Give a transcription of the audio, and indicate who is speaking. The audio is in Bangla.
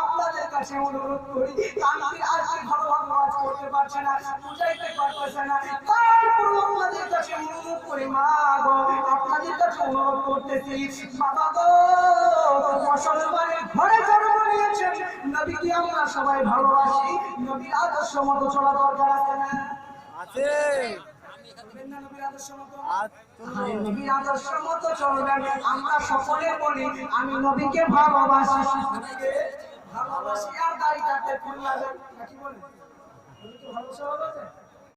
Speaker 1: আপনাদের কাছে অনুরোধ করি তানভীর আর কি ভালো ভালো কাজ করতে পারছে না, বুঝাইতে গো, আপনাদের কাছে অনুরোধ করতেছি, বাবা গো ঘরে নবীকে আমরা সবাই ভালোবাসি। নবীর আদর্শ মতো চলা দরকার আছে না?
Speaker 2: আছে।
Speaker 1: নবীর আদর্শ মতো? চলবেন। আমরা সকলে বলি আমি নবীকে ভালোবাসি। ভালোবাসি আর দাড়ি কাটতে ফুল লাগে। নাকি বলেন? নবীকে ভালোবাসা ভালো আছে